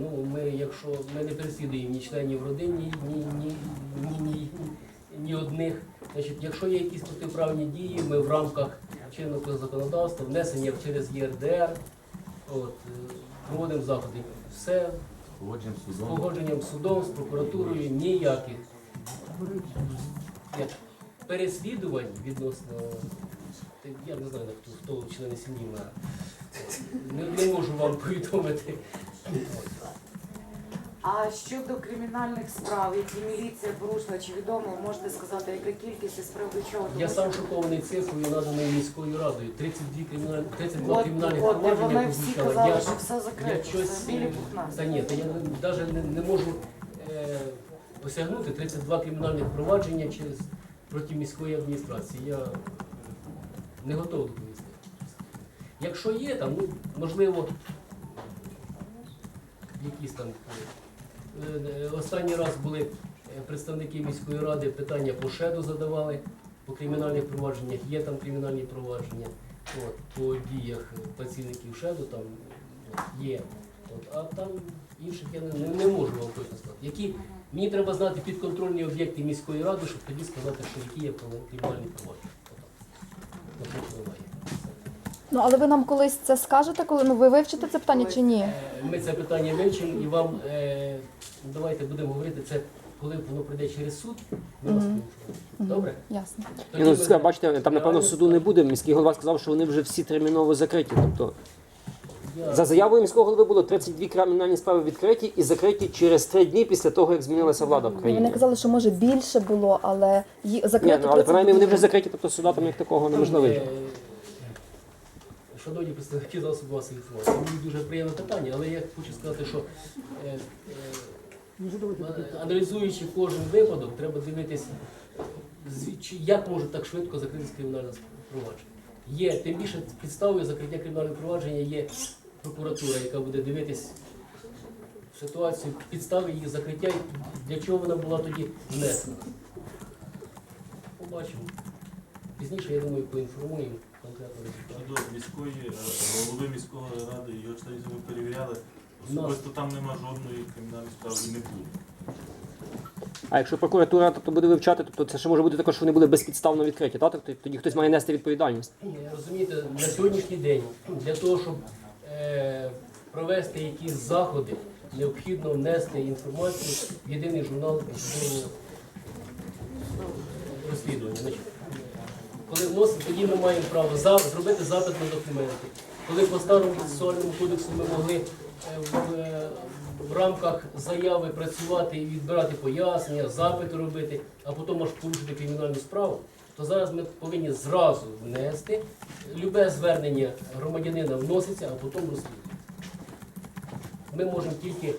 Ну, ми, якщо ми не переслідуємо ні членів родин, ні, ні, ні, ні, ні, одних. Значить, якщо є якісь протиправні дії, ми в рамках чинного законодавства, внесення через ЄРДР, от, е, проводимо заходи. Все з погодженням судом, з прокуратурою, ніяких переслідувань відносно. Я не знаю, хто, хто члени сім'ї мера. Не, не можу вам повідомити. А щодо кримінальних справ, які міліція порушила, чи відомо, можете сказати, яка кількість і з приводу чого? Я сам шокований цифрою, наданою міською радою. 32 кримінальні 32 От, кримінальних от, і провадження вони всі прозвучало. казали, Я- що все Я закрито, щось все білі пухнасті. та ні, та я навіть не, не можу е, осягнути 32 кримінальних провадження через проти міської адміністрації. Я не готовий доповісти. Якщо є там, ну можливо, якісь там е, е, останній раз були е, представники міської ради, питання по шеду задавали по кримінальних провадженнях, є там кримінальні провадження. От, по діях працівників ШЕДу там є. От, а там інших я не, не, не можу вам точно сказати. Які, мені треба знати підконтрольні об'єкти міської ради, щоб тоді сказати, що які є кримінальні провадження. Отак. Ну але ви нам колись це скажете, коли ну ви вивчите це питання чи ні? Ми це питання вивчимо і вам е, давайте будемо говорити це, коли воно прийде через суд. Ми вас поінформуємо. Добре? Ясно. Ні, ну, ска- бачите, там напевно суду не буде. Міський голова сказав, що вони вже всі терміново закриті. Тобто за заявою міського голови було 32 кримінальні справи відкриті і закриті через три дні після того, як змінилася влада в країні. Вони казали, що може більше було, але ї- Ні, закрито. ну, але принаймні вони вже закриті, тобто суда там як такого неможливо. Е, Шановні представники засобів масової інформації, мені дуже приємне питання, але я хочу сказати, що е, е, аналізуючи кожен випадок, треба чи- як може так швидко закритися кримінальне провадження. Є, тим більше підставою закриття кримінального провадження є прокуратура, яка буде дивитись ситуацію, підстави її закриття, і для чого вона була тоді внесена. Побачимо. Пізніше, я думаю, поінформуємо. Щодо міської е, голови міської ради його членів ми перевіряли. Особисто там нема жодної кримінальної справи і не було. А якщо прокуратура тобто, буде вивчати, тобто це ще може бути також, що вони були безпідставно відкриті, так? Тобто тоді хтось має нести відповідальність. Ні, Розумієте, на сьогоднішній день для того, щоб е, провести якісь заходи, необхідно внести інформацію в єдиний журнал розслідування. Коли вносимо, тоді ми маємо право зробити запит на документи. Коли по старому процесуальному кодексу ми могли е, в, е, в рамках заяви працювати і відбирати пояснення, запити робити, а потім аж порушити кримінальну справу, то зараз ми повинні зразу внести. Любе звернення громадянина вноситься, а потім розслідується. Ми можемо тільки е,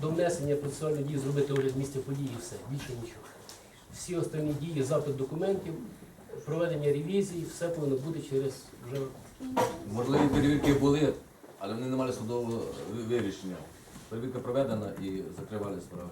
до внесення процесуальної дії зробити огляд місця події і все, більше нічого. Всі останні дії, запит документів, проведення ревізії, все повинно бути через вже Можливі перевірки були, але вони не мали судового вирішення. Перевірка проведена і закривали справи.